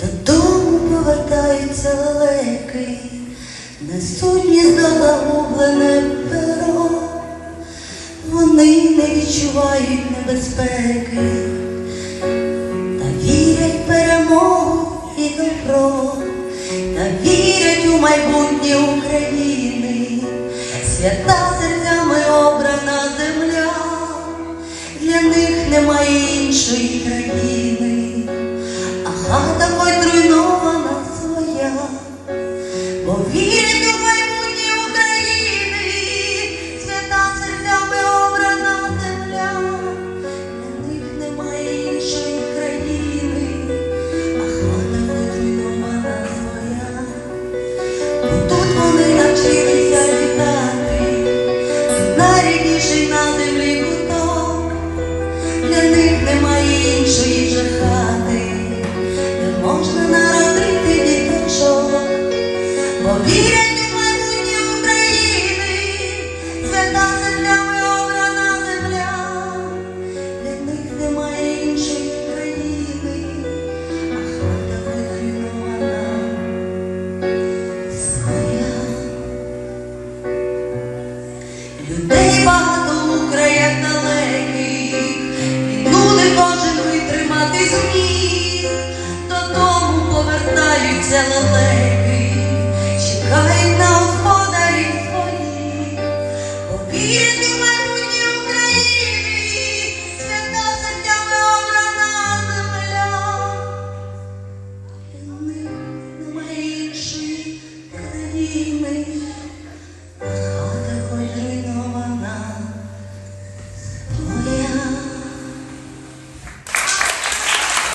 Додому повертаються лелеки, несуть гніздо загублене перо, вони не відчувають небезпеки, та вірять в перемогу добро, та вірять у майбутнє України. Свята немає іншої країни, а хата хоч зруйнована своя, бо вірять у майбутнє України, свята серцями обрана земля, для них немає іншої країни, а хата хоч зруйнована своя. Бо тут вони навчилися Людей багато у далеких, війну не кожен витримати зміг, додому повертаються лелеки, чекають на господарів своїх, у майбутнє України, свята серцями обрана земля. Для них немає.